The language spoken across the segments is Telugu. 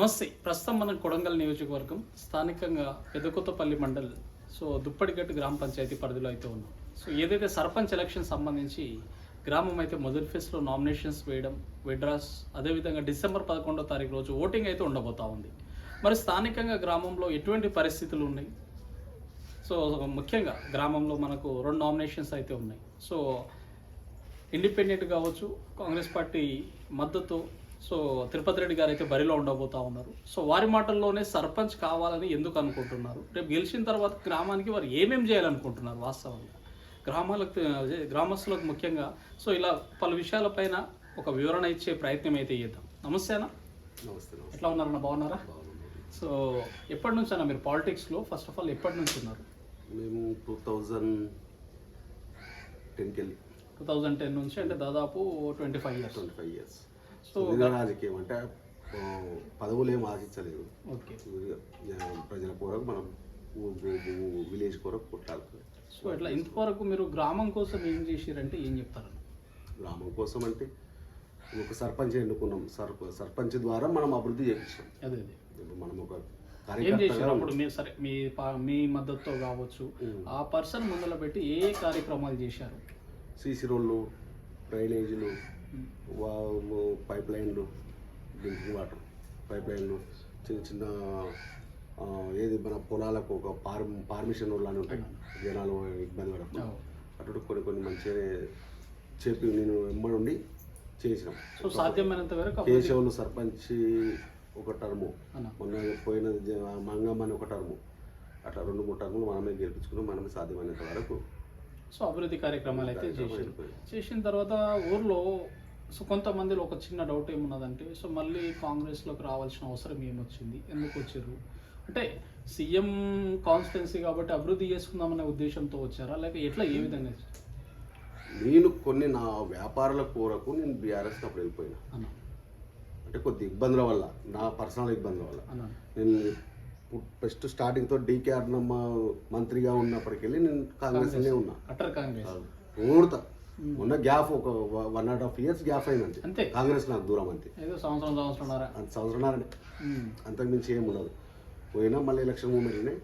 నమస్తే. ప్రస్తుతం మనం కొడంగల్ నియోజకవర్గం స్థానికంగా పెదకొత్తపల్లి మండల్ సో దుప్పటిగట్టు గ్రామ పంచాయతీ పరిధిలో అయితే ఉన్నాం. సో ఏదైతే సర్పంచ్ ఎలక్షన్ సంబంధించి గ్రామం అయితే మొదటి ఫేస్లో నామినేషన్స్ వేయడం విడ్రాస్ అదేవిధంగా డిసెంబర్ పదకొండో తారీఖు రోజు ఓటింగ్ అయితే ఉండబోతా ఉంది. మరి స్థానికంగా గ్రామంలో ఎటువంటి పరిస్థితులు ఉన్నాయి? సో ముఖ్యంగా గ్రామంలో మనకు రెండు నామినేషన్స్ అయితే ఉన్నాయి. సో ఇండిపెండెంట్ కావచ్చు కాంగ్రెస్ పార్టీ మద్దతు సో తిరుపతి రెడ్డి గారు అయితే బరిలో ఉండబోతా ఉన్నారు. సో వారి మాటల్లోనే సర్పంచ్ కావాలని ఎందుకు అనుకుంటున్నారు? రేపు గెలిచిన తర్వాత గ్రామానికి వారు ఏమేం చేయాలనుకుంటున్నారు వాస్తవంగా? గ్రామాలకు గ్రామస్తులకు ముఖ్యంగా. సో ఇలా పలు విషయాలపైన ఒక వివరణ ఇచ్చే ప్రయత్నం అయితే చేద్దాం. నమస్తే అన్న. నమస్తే ఎట్లా ఉన్నారన్న? బాగున్నారా. సో ఎప్పటి నుంచి అన్న మీరు పాలిటిక్స్లో ఫస్ట్ ఆఫ్ ఆల్ ఎప్పటి నుంచి ఉన్నారు? మేము టూ థౌజండ్ టెన్కి వెళ్ళి టూ థౌజండ్ టెన్ నుంచి అంటే దాదాపు twenty five years twenty five years so రాజకీయం అంటే పదవులు ఏం ఆశించలేదు ప్రజల కొరకు మనం విలేజ్ కొరకు కొట్టాలి సో ఇట్లా ఇంతవరకు మీరు గ్రామం కోసం ఏం చేసిరంటే ఏం చెప్తారు? గ్రామం కోసం అంటే ఒక సర్పంచ్ ఎన్నుకున్నాం. సర్ప సర్పంచ్ ద్వారా మనం అభివృద్ధి చేయించాం అదే అదే. ఇప్పుడు మనం ఒక ఏం చేశారు అప్పుడు మీరు సరే మీ మీ మద్దతుతో కావచ్చు. ఆ పర్సన్ ముందర పెట్టి ఏ కార్యక్రమాలు చేశారు? సీసీ రోడ్లు డ్రైనేజీలు పైప్ లైన్లు డ్రింకింగ్ వాటర్ పైప్ లైన్లు చిన్న చిన్న ఏది మన పొలాలకు ఒక పార్ పార్మిషన్ అని ఉంటాయి. జనాలు ఇబ్బంది పడకుండా. అటు కొన్ని కొన్ని మంచిగా చెప్పి నేను వెంబడి చేసినాం. సో సాధ్యమైనంత వరకు కేశవులు సర్పంచ్ ఒక టర్ము. మొన్న పోయిన మంగమ్మ అని ఒక టర్ము. అట్లా రెండు మూడు టర్ములు మనమే గెలిపించుకున్నాం. మనమే సాధ్యమైనంత వరకు సో అభివృద్ధి కార్యక్రమాలు అయితే అయిపోయాయి. చేసిన తర్వాత ఊర్లో సో కొంతమందిలో ఒక చిన్న డౌట్ ఏమున్నదంటే సో మళ్ళీ కాంగ్రెస్లోకి రావాల్సిన అవసరం ఏమొచ్చింది? ఎందుకు వచ్చారు? అంటే సీఎం కాన్స్టిట్యున్సీ కాబట్టి అభివృద్ధి చేసుకుందామనే ఉద్దేశంతో వచ్చారా? లేక ఎట్లా ఏ విధంగా నేను కొన్ని నా వ్యాపారాల కూరకు నేను బీఆర్ఎస్కి అప్పుడు వెళ్ళిపోయినా. అంటే కొద్ది ఇబ్బందుల వల్ల నా పర్సనల్ ఇబ్బందుల వల్ల. నేను ఫస్ట్ స్టార్టింగ్తో డీకే అర్ణమ్మ మంత్రిగా ఉన్నప్పటికెళ్ళి నేను కాంగ్రెస్లోనే ఉన్నా. అటర్ కాంగ్రెస్. పూర్త ఉన్న గ్యాప్ ఒక one and half years gap అయిందంటే అంతే. కాంగ్రెస్ నాకు దూరం అంతే. ఏదో సంవత్సరం సంవత్సరంన్నర. అంత సంవత్సరాలనే అంతకుమించి ఏం ఉండదు. పోయినా మళ్ళీ ఎలక్షన్ మూమెంట్లోనే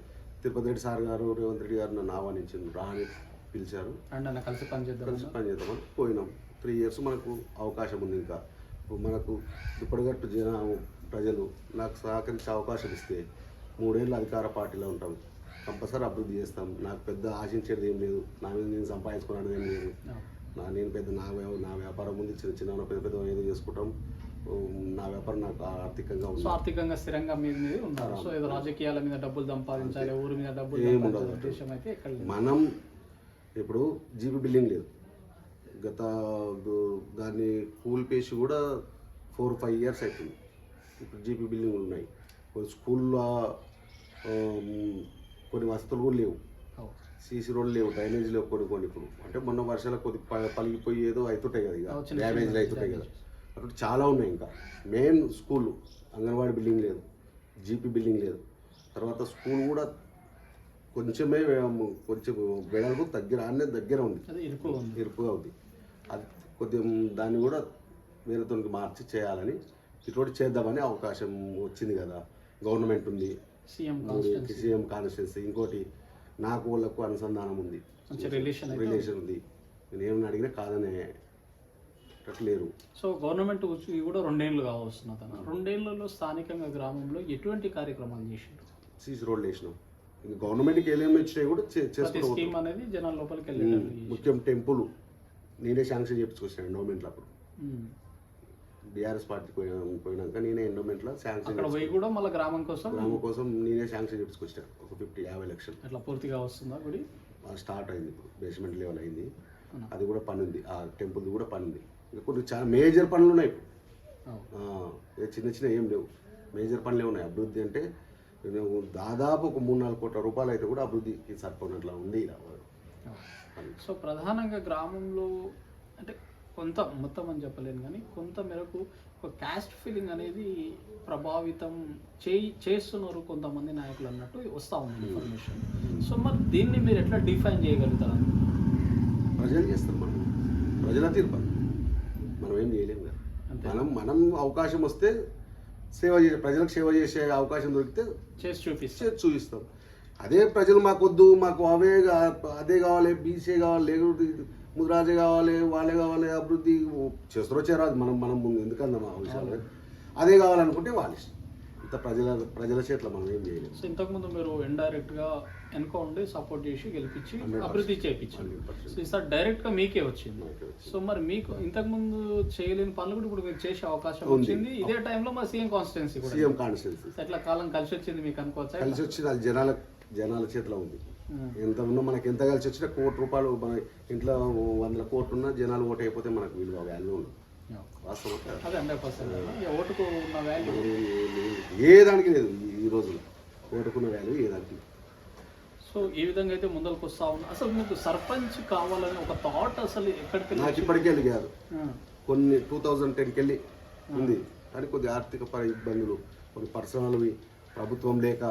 తిరుపతి రెడ్డి సార్ గారు రేవంత్ రెడ్డి గారు నన్ను ఆహ్వానించారు రా అని పిలిచారు అండ్ కలిసి పనిచేద్దాం కలిసి పని చేద్దామని పోయినాం. త్రీ ఇయర్స్ మనకు అవకాశం ఉంది ఇంకా. మనకు ఇప్పటిగట్టు జన ప్రజలు నాకు సహకరించే అవకాశం ఇస్తే మూడేళ్ళు అధికార పార్టీలో ఉంటాం. కంపల్సరీ అభివృద్ధి చేస్తాం. నాకు పెద్ద ఆశించేది ఏం లేదు. నా మీద నేను సంపాదించుకున్నది ఏం లేదు. నా నేను పెద్ద నా నా వ్యాపారం ఉంది చిన్న చిన్న పెద్ద పెద్ద ఏదో చేసుకుంటాం. నా వ్యాపారం నాకు ఆర్థికంగా ఉంది. ఆర్థికంగా స్థిరంగా మీద ఉన్నారు. సో ఏదో రాజకీయాల మీద డబ్బులు సంపాదించాలి ఊరి మీద డబ్బులు. ఉద్దేశం అయితే మనం ఇప్పుడు జీపీ బిల్డింగ్ లేదు. గత దాన్ని కూల్పేసి కూడా ఫోర్ ఫైవ్ ఇయర్స్ అవుతుంది ఇప్పుడు జీపీ బిల్డింగ్లు ఉన్నాయి. కొన్ని స్కూల్లో కొన్ని వసతులు కూడా లేవు. సీసీ రోడ్లు లేవు డ్రైనేజ్ లేవు కొన్ని కొన్ని ఇప్పుడు. అంటే మొన్న వర్షాలు కొద్ది పలిగిపోయి ఏదో అవుతుంటాయి కదా ఇక. డ్యామేజ్లు అవుతుంటాయి కదా. అక్కడ చాలా ఉన్నాయి ఇంకా. మెయిన్ స్కూల్ అంగన్వాడీ బిల్డింగ్ లేదు జీపీ బిల్డింగ్ లేదు. తర్వాత స్కూల్ కూడా కొంచెమే కొంచెం వెడల్పు దగ్గర అన్నీ దగ్గర ఉంది. ఇరుపుగా ఉంది. అది కొద్దిగా దాన్ని కూడా వేరేతోనికి మార్చి చేయాలని ఇటువంటి చేద్దామని అవకాశం వచ్చింది కదా. గవర్నమెంట్ ఉంది. CM constituency. ఇంకోటి నాకు వాళ్ళకు అనుసంధానం ఉంది. రిలేషన్ ఉంది. నేను అడిగినా కాదనే లేరు సో గవర్నమెంట్ వచ్చి కూడా రెండేళ్ళు కావస్తున్నది అన్న రెండేళ్ళలో స్థానికంగా గ్రామంలో ఎటువంటి కార్యక్రమాలు చేసిండ్రు? సీసీ రోడ్లు వేసినాం ఇంకా గవర్నమెంట్కి ఏమేమి ఇచ్చినాయి కూడా స్కీమ్ అనేది జనాల లోపలికి చేసిండ్రు. ముఖ్యం టెంపుల్. నేనే శాంక్షన్ చేపించుకొచ్చాను ఎండోమెంట్లో అప్పుడు. బీఆర్ఎస్ పార్టీ పోయినా పోయినాక నేనే ఎండోమెంట్లో శాంక్షన్ అక్కడ పోయి కూడా మళ్ళీ గ్రామం కోసం? గ్రామం కోసం నేనే శాంక్షన్ చేపించుకొచ్చాను ఒక ఫిఫ్టీ యాభై లక్షలు. అట్లా పూర్తిగా వస్తుందా గుడి? స్టార్ట్ అయింది ఇప్పుడు. బేస్మెంట్ లెవెల్ అయింది. అది కూడా పని ఉంది. ఆ టెంపుల్ది కూడా పని ఉంది. కొన్ని చాలా మేజర్ పనులు ఉన్నాయి ఇప్పుడు. చిన్న చిన్న ఏం లేవు. మేజర్ పనులే ఉన్నాయి అభివృద్ధి అంటే దాదాపు ఒక మూడు నాలుగు కోట్ల రూపాయలు అయితే కూడా అభివృద్ధికి సరిపోయినట్లా ఉంది ఇలా. సో ప్రధానంగా గ్రామంలో అంటే కొంత మొత్తం అని చెప్పలేను కానీ కొంత మేరకు ఒక క్యాస్ట్ ఫీలింగ్ అనేది ప్రభావితం చేయి చేస్తున్నారు కొంతమంది నాయకులు అన్నట్టు వస్తూ ఉంది ఇన్ఫర్మేషన్ సో మరి దీన్ని మీరు ఎట్లా డిఫైన్ చేయగలుగుతారు? ప్రజలు చేస్తారు మనం. ప్రజల తీర్పు. మనం ఏం చేయలేము కదా. మనం మనం అవకాశం వస్తే సేవ చేసే ప్రజలకు సేవ చేసే అవకాశం దొరికితే చేసి చూపిస్తే. చూపిస్తాం. అదే ప్రజలు మాకు వద్దు మాకు అవే అదే కావాలి బీసీ కావాలి లేకపోతే ముద్రాజే కావాలి వాళ్ళే కావాలి అభివృద్ధి చేస్తారో చేరాదు మనం మనం ముందు ఎందుకన్నా ఆ విషయాలు? అదే కావాలనుకుంటే వాళ్ళ ఇష్టం. ఇంత ప్రజల ప్రజల చేతిలో మనం ఏం చేయలేము సో ఇంతకుముందు మీరు ఇండైరెక్ట్గా వెనుక ఉండి సపోర్ట్ చేసి గెలిపించి 100%. అభివృద్ధి 100%. సో ఈసారి డైరెక్ట్గా మీకే వచ్చింది. సో మరి మీకు ఇంతకుముందు చేయలేని పనులు కూడా ఇప్పుడు మీరు చేసే అవకాశం. వచ్చింది. ఇదే టైంలో మా సీఎం కాన్స్టిట్యున్సీ కూడా. CM constituency. ఎట్లా కాలం కలిసి వచ్చింది మీకు అనుకోవచ్చా? కలిసి వచ్చింది. అది జనాల జనాల చేతిలో ఉంది. ఎంత ఉన్నా మనకి ఎంత కలిసి వచ్చినా కోటి రూపాయలు మన ఇంట్లో వందల కోట్లు ఉన్నా జనాలు ఓటు అయిపోతే మనకు విలువ వాల్యూ ఉండదు. వాస్తవం కాదు. అదే హండ్రెడ్ పర్సెంట్ ఓటుకు ఉన్న వాల్యూ ఏ- దానికి లేదు ఈ- రోజుల్లో ఓటుకున్న వాల్యూ ఏ దానికి. సో ఈ విధంగా అయితే ముందరకు వస్తా ఉన్నా అసలు మీకు సర్పంచ్ కావాలని ఒక థాట్ అసలు ఎక్కడికి నాకు ఇప్పటికే అడిగారు ఉమ్. కొన్ని టూ థౌజండ్ టెన్కి వెళ్ళి ఉంది కానీ కొద్ది ఆర్థిక ఇబ్బందులు కొన్ని పర్సనల్వి ప్రభుత్వం లేక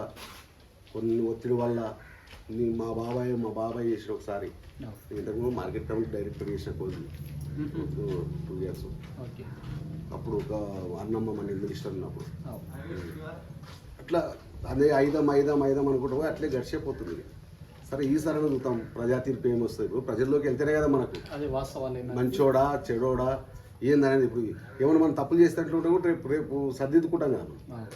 కొన్ని ఒత్తిడి వల్ల మా బాబాయ్ మా బాబాయ్ చేసిన ఒకసారి. ఇంతకుముందు మార్కెట్ కమిటీ డైరెక్టర్ చేసిన మ్మ్. Two years. ఓకే. అప్పుడు ఒక అన్నమ్మ మన మినిస్టర్ ఉన్నప్పుడు. అట్లా అదే ఐదాం ఐదాం ఐదాం అనుకుంటా అట్లే గడిచిపోతుంది సరే ఈసారి చూద్దాం. ప్రజా తీర్పు ఏమి వస్తుంది? ఇప్పుడు ప్రజల్లోకి వెళ్తేనే కదా మనకు. మంచోడా చెడోడా ఏందనేది ఇప్పుడు. ఏమైనా మనం తప్పులు చేసినట్లుంటే కూడా రేపు రేపు సర్దిద్దుకుంటాం కదా. మనం.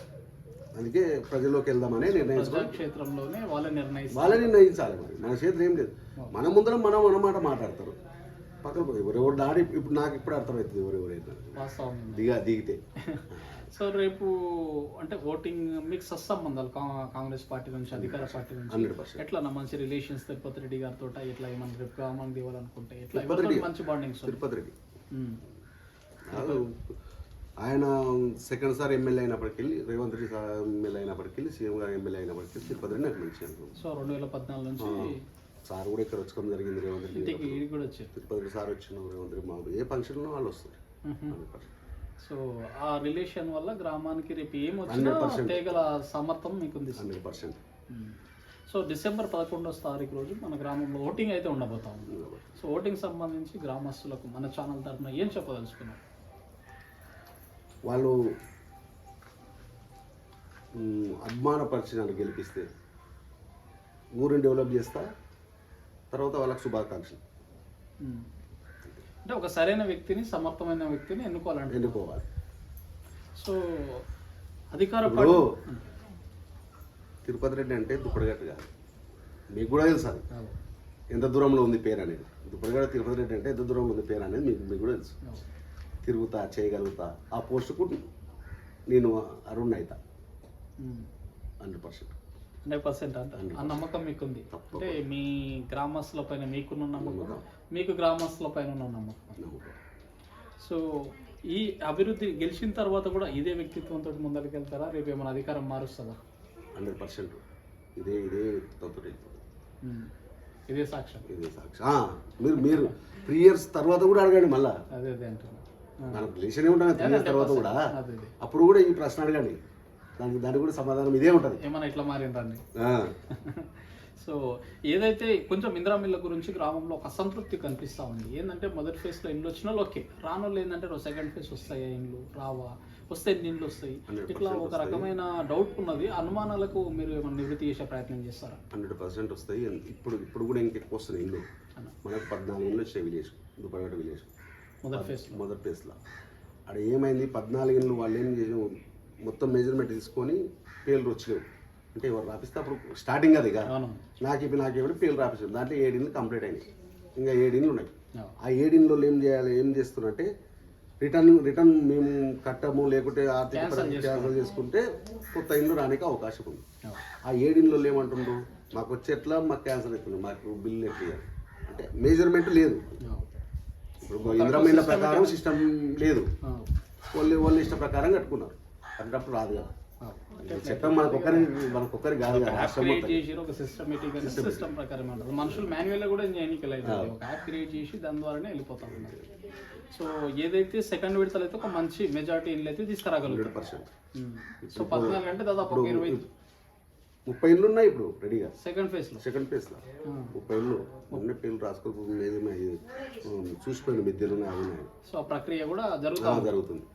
అందుకే ప్రజల్లోకి వెళ్దామని నిర్ణయించుకోవాలి ప్రజాక్షేత్రంలోనే వాళ్ళే నిర్ణయిస్తారు. వాళ్ళే నిర్ణయించాలి మరి. మన చేతిలో ఏం లేదు. మన ముందర మనం మన మాట మాట్లాడతారు. పక్కన ఎవరెవరు దాడి ఇప్పుడు నాకు ఇప్పుడు అర్థమవుతుంది ఎవరెవరైనా. దిగా దిగితే. సో రేపు అంటే ఓటింగ్ మీకు సత్సంబంధాలు కాంగ్రెస్ పార్టీ నుంచి అధికార పార్టీ నుంచి. ఎట్లా మంచి రిలేషన్స్ తిరుపతి రెడ్డి గారితో ఎట్లా ఏమన్నా రేపు గ్రామానికి ఇవ్వాలనుకుంటే ఎట్లా. మంచి బాండింగ్స్ తిరుపతి రెడ్డి. ఆయన సెకండ్ సార్ ఎమ్మెల్యే అయినప్పటికీ రేవంత్ రెడ్డి సార్ ఎమ్మెల్యే అయినప్పటికీ సీఎం గారు ఎమ్మెల్యే అయినప్పటికీ తిరుపతి రెడ్డి నాకు మంచి అనుకుంది సో రెండు వేల పద్నాలుగు నుంచి సార్ కూడా ఇక్కడ వచ్చుకోవడం జరిగింది రేవంత్ రెడ్డి తిరుపతి సార్ వచ్చిన రేవంత్ రెడ్డి ఏ ఫంక్షన్లో వాళ్ళు వస్తారు. సో ఆ రిలేషన్ వల్ల గ్రామానికి రేపు ఏం వచ్చినా 100%. తేగల సమర్థం. Hundred percent. సో డిసెంబర్ పదకొండవ తారీఖు రోజు మన గ్రామంలో ఓటింగ్ అయితే ఉండబోతా ఉంది. సో ఓటింగ్ సంబంధించి గ్రామస్తులకు మన ఛానల్ తరఫున ఏం చెప్పదలుచుకున్నారు వాళ్ళు మ్, అభిమానపరిచి నన్ను గెలిపిస్తే ఊరిని డెవలప్ చేస్తా తర్వాత వాళ్ళకి శుభాకాంక్షలు. అంటే ఒక సరైన వ్యక్తిని సమర్థమైన వ్యక్తిని ఎన్నుకోవాలంటే ఎన్నుకోవాలి. సో అధికార తిరుపతి రెడ్డి అంటే దుప్పటిగట్టు కాదు. మీకు కూడా తెలుసు అది. ఎంత దూరంలో ఉంది పేరు అనేది. దుప్పటిగడ తిరుపతి రెడ్డి అంటే ఎంత దూరంలో ఉంది పేరు అనేది మీకు మీకు కూడా తెలుసు. తిరుగుతా చేయగలుగుతా ఆ పోస్టుకు నేను అరుణ్ అవుతా. Hundred percent. హండ్రెడ్ పర్సెంట్ అంట. ఆ నమ్మకం మీకుంది. అంటే మీ గ్రామస్తుల పైన మీకున్న నమ్మకం. మీకు గ్రామస్తుల పైన ఉన్న నమ్మకం. సో ఈ అభివృద్ధి గెలిచిన తర్వాత కూడా ఇదే వ్యక్తిత్వంతో ముందరికి వెళ్తారా రేపు ఏమైనా అధికారం మారుస్తుందా? Hundred percent. ఇదే ఇదే మ్మ్. ఇదే సాక్ష్యం. ఇదే సాక్షి ఆ, మీరు మీరు త్రీ ఇయర్స్ తర్వాత కూడా అడగండి మళ్ళా. అదే అదే అంటున్నా. ఆ. మనకు రిలేషన్ ఉంటాం త్రీ ఇయర్స్ తర్వాత కూడా అప్పుడు కూడా ఈ ప్రశ్న అడగండి. దానికి దానికి కూడా సమాధానం ఇదే ఉంటుంది. ఏమైనా ఇట్లా మారిందండి సో ఏదైతే కొంచెం ఇందిరామిల్ల గురించి గ్రామంలో ఒక అసంతృప్తి కనిపిస్తా ఉంది. ఏంటంటే మొదటి ఫేజ్లో ఇండ్లు వచ్చిన ఓకే. రాను వాళ్ళు ఏంటంటే సెకండ్ ఫేజ్ వస్తాయా ఇండ్లు? రావా? వస్తే ఎన్ని ఇండ్లు వస్తాయి? 100% ఇట్లా ఒక. రకమైన డౌట్ ఉన్నది. అనుమానాలకు మీరు ఏమైనా నివృత్తి చేసే ప్రయత్నం చేస్తారా? హండ్రెడ్ పర్సెంట్ వస్తాయి. ఇప్పుడు ఇప్పుడు కూడా ఇంకెక్కువ ఇల్లు అన్న మనకు పద్నాలుగు ఇల్లు వచ్చాయి విలేజ్ దుప్పగట్ట విలేజ్. మొదటి ప్లేస్లో అక్కడ ఏమైంది? పద్నాలుగు వాళ్ళు ఏం చేసాం మొత్తం మెజర్మెంట్ తీసుకొని పేర్లు వచ్చలేవు అంటే ఎవరు రాపిస్తే అప్పుడు స్టార్టింగ్ అది ఇక. నాకు ఇప్పుడు నాకు ఎవరు పేర్లు రాపించారు దాంట్లో ఏడిండ్లు కంప్లీట్ అయినాయి. ఇంకా ఏడిండ్లు ఉన్నాయి. ఆ ఏడిండ్లో ఏం చేయాలి? ఏం చేస్తున్నట్టే రిటర్న్ రిటర్న్ మేము కట్టము లేకుంటే ఆర్థిక క్యాన్సల్ చేసుకుంటే కొత్త ఇండ్లు రానికి అవకాశం ఉంది. ఆ ఏడిండ్లో ఏమంటుండ్రు? మాకు వచ్చేట్లా మాకు క్యాన్సల్ అవుతుంది మాకు బిల్ ఎట్లా ఇవ్వాలి? అంటే మెజర్మెంట్ లేదు. ఇప్పుడు ఇంద్రమ ఇళ్ళ ప్రకారం సిస్టమ్ లేదు. వాళ్ళు వాళ్ళ ఇష్ట ప్రకారం కట్టుకున్నారు. అన్నప్పుడు రాదు కదా. అవును. చట్టం మనకొక్కరి మనకొక్కరి కాదు కదా యాప్ రాష్ట్రం క్రియేట్ మొత్తం. చేసి ఒక సిస్టమేటిక్ సిస్టమ్ ప్రకారం అంటారు. మనుషులు మాన్యువల్ కూడా ఒక యాప్ క్రియేట్ చేసి దాని ద్వారానే వెళ్ళిపోతా ఉన్నారు. సో ఏదైతే సెకండ్ విడతలు అయితే ఒక మంచి మెజారిటీ ఇల్లు అయితే పర్సెంట్ సో పద్నాలుగు అంటే దాదాపు ఒక ఇరవై ముప్పై ఇళ్ళు ఉన్నాయి ఇప్పుడు రెడీగా. సెకండ్ ఫేజ్లో సెకండ్ ప్లేస్లో ముప్పై ఇళ్ళు. మొన్న పేర్లు రాసుకోక ఏదైనా చూసిపోయిన మిద్దెలు ఉన్నాయి అవి ఉన్నాయి సో ఆ ప్రక్రియ కూడా జరుగుతూ ఆ, జరుగుతుంది.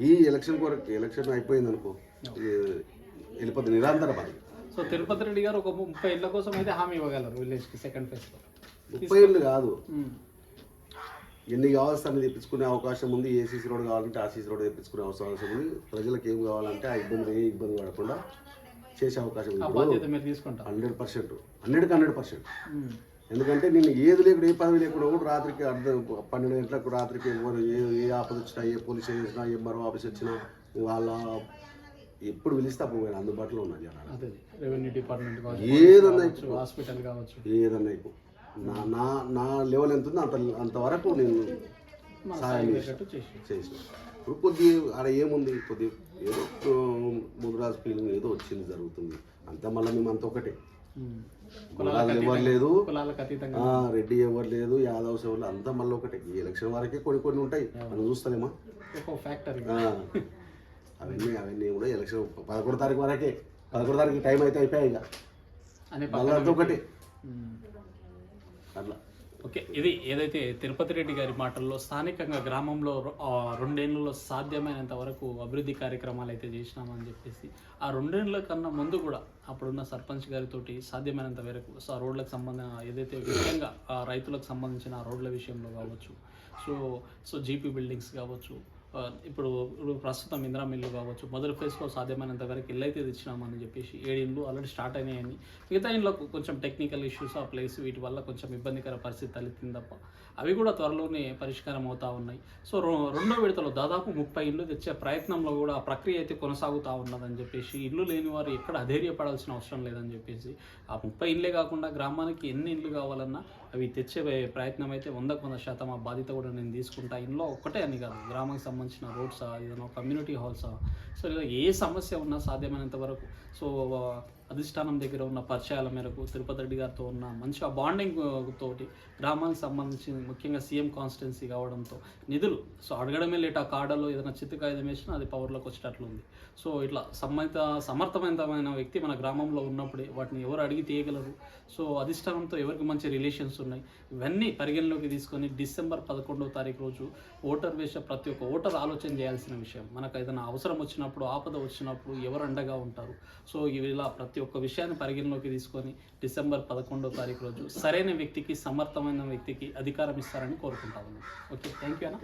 ఈ ఎలక్షన్ కొరకు ఎలక్షన్ అయిపోయింది అనుకో వెళ్ళిపోతుంది నిరంతర పని సో తిరుపతి రెడ్డి గారు ఒక ముప్పై ఇళ్ళ కోసం అయితే హామీ ఇవ్వగలరు విలేజ్కి సెకండ్ ఫేజ్లో ముప్పై ఇళ్ళు కాదు. ఎన్ని కావాల్సి అన్ని తెప్పించుకునే అవకాశం ఉంది. ఏ సీసీ రోడ్ కావాలంటే ఆ సీసీ రోడ్ తెప్పించుకునే అవసరం ఉంది. ప్రజలకు ఏం కావాలంటే ఆ ఇబ్బంది ఏ ఇబ్బంది పడకుండా చేసే అవకాశం హండ్రెడ్ పర్సెంట్. హండ్రెడ్కి హండ్రెడ్ పర్సెంట్. ఎందుకంటే నేను ఏది లేకుండా ఏ పదవి లేకుండా కూడా రాత్రికి అర్ధం పన్నెండు గంటలకు రాత్రికి ఎవరు ఏ ఏ ఆపద వచ్చినా ఏ పోలీస్ వచ్చినా ఏ మరో ఆఫీస్ వచ్చినా వాళ్ళ ఎప్పుడు పిలిస్తే అప్పుడు నేను అందుబాటులో ఉన్నా జనాలు. అదే రెవెన్యూ డిపార్ట్మెంట్ ఏదన్నా హాస్పిటల్ కావచ్చు. ఏదన్నా ఇప్పుడు నా నా నా లెవెల్ ఎంత ఉందో అంత అంతవరకు నేను సాయం సాయం చేసిన. ఇప్పుడు కొద్ది ఆడ ఏముంది? కొద్ది ఏదో ముదిరాజు ఫీలింగ్ ఏదో వచ్చింది జరుగుతుంది. అంతా మళ్ళీ మేము అంత ఒకటే. మ్మ్. కులాలు ఎవరు లేదు. కులాలకు రెడ్డి ఎవరు లేదు యాదవ్ ఎవరు అంతా మళ్ళీ ఒకటే. ఈ ఎలక్షన్ వరకే కొన్ని కొన్ని ఉంటాయి. మనం చూస్తానేమా ఒక ఫ్యాక్టరీ ఆ, అవన్నీ అవన్నీ కూడా ఎలక్షన్ పదకొండు తారీఖు వరకే. పదకొండు తారీఖు టైం అయితే అయిపోయాయి ఇక. మళ్ళీ అంతా ఒకటే. అట్లా. ఓకే ఇది ఏదైతే తిరుపతి రెడ్డి గారి మాటల్లో స్థానికంగా గ్రామంలో రెండేళ్ళలో సాధ్యమైనంత వరకు అభివృద్ధి కార్యక్రమాలు అయితే చేసినామని చెప్పేసి ఆ రెండేళ్ళ కన్నా ముందు కూడా అప్పుడున్న సర్పంచ్ గారితోటి సాధ్యమైనంత వరకు సో ఆ రోడ్లకు సంబంధించిన ఏదైతే ముఖ్యంగా రైతులకు సంబంధించిన ఆ రోడ్ల విషయంలో కావచ్చు సో సో జీపీ బిల్డింగ్స్ కావచ్చు ఇప్పుడు ఇప్పుడు ప్రస్తుతం ఇందిరా మిల్లు కావచ్చు మొదటి ఫేజ్లో సాధ్యమైనంత వరకు ఇల్లు అయితే తెచ్చినామని చెప్పేసి ఏడు ఇండ్లు ఆల్రెడీ స్టార్ట్ అయినాయని. మిగతా ఇంట్లో కొంచెం టెక్నికల్ ఇష్యూస్ ఆ ప్లేస్ వీటి వల్ల కొంచెం ఇబ్బందికర పరిస్థితి తలెత్తింది తప్ప అవి కూడా త్వరలోనే పరిష్కారం అవుతూ ఉన్నాయి. సో రెండో విడతలో దాదాపు ముప్పై ఇండ్లు తెచ్చే ప్రయత్నంలో కూడా ఆ ప్రక్రియ అయితే కొనసాగుతూ ఉన్నదని చెప్పేసి ఇల్లు లేని వారు ఎక్కడ అధైర్యపడాల్సిన అవసరం లేదని చెప్పేసి ఆ ముప్పై ఇండ్లే కాకుండా గ్రామానికి ఎన్ని ఇండ్లు కావాలన్నా అవి తెచ్చే ప్రయత్నం అయితే వందకు వంద శాతం ఆ బాధ్యత కూడా నేను తీసుకుంటా. ఇంట్లో ఒక్కటే అని కాదు గ్రామానికి సంబంధించిన రోడ్సా ఏదైనా కమ్యూనిటీ హాల్సా సో ఇలా ఏ సమస్య ఉన్నా సాధ్యమైనంత వరకు. సో అధిష్టానం దగ్గర ఉన్న పరిచయాల మేరకు తిరుపతి రెడ్డి గారితో ఉన్న మంచి ఆ బాండింగ్ తోటి గ్రామానికి సంబంధించి ముఖ్యంగా సీఎం కాన్స్టిట్యున్సీ కావడంతో నిధులు. సో అడగడమే లేట్ ఆ కాడలో ఏదైనా చిత్తు వేసినా అది పవర్లోకి వచ్చేటట్లు ఉంది సో ఇట్లా సంబంధిత సమర్థవంతమైన వ్యక్తి మన గ్రామంలో ఉన్నప్పుడే వాటిని ఎవరు అడిగి తీయగలరు? సో అధిష్టానంతో ఎవరికి మంచి రిలేషన్స్ ఉన్నాయి? ఇవన్నీ పరిగణలోకి తీసుకొని డిసెంబర్ పదకొండవ తారీఖు రోజు ఓటర్ వేసే ప్రతి ఒక్క ఓటర్ ఆలోచన చేయాల్సిన విషయం. మనకు ఏదైనా అవసరం వచ్చినప్పుడు ఆపద వచ్చినప్పుడు ఎవరు అండగా ఉంటారు? సో ఇవి ఇలా ప్రతి ఒక్క విషయాన్ని పరిగణలోకి తీసుకొని డిసెంబర్ పదకొండో తారీఖు రోజు సరైన వ్యక్తికి సమర్థమైన వ్యక్తికి అధికారం ఇస్తారని కోరుకుంటాను ఓకే థ్యాంక్ యూ అన్న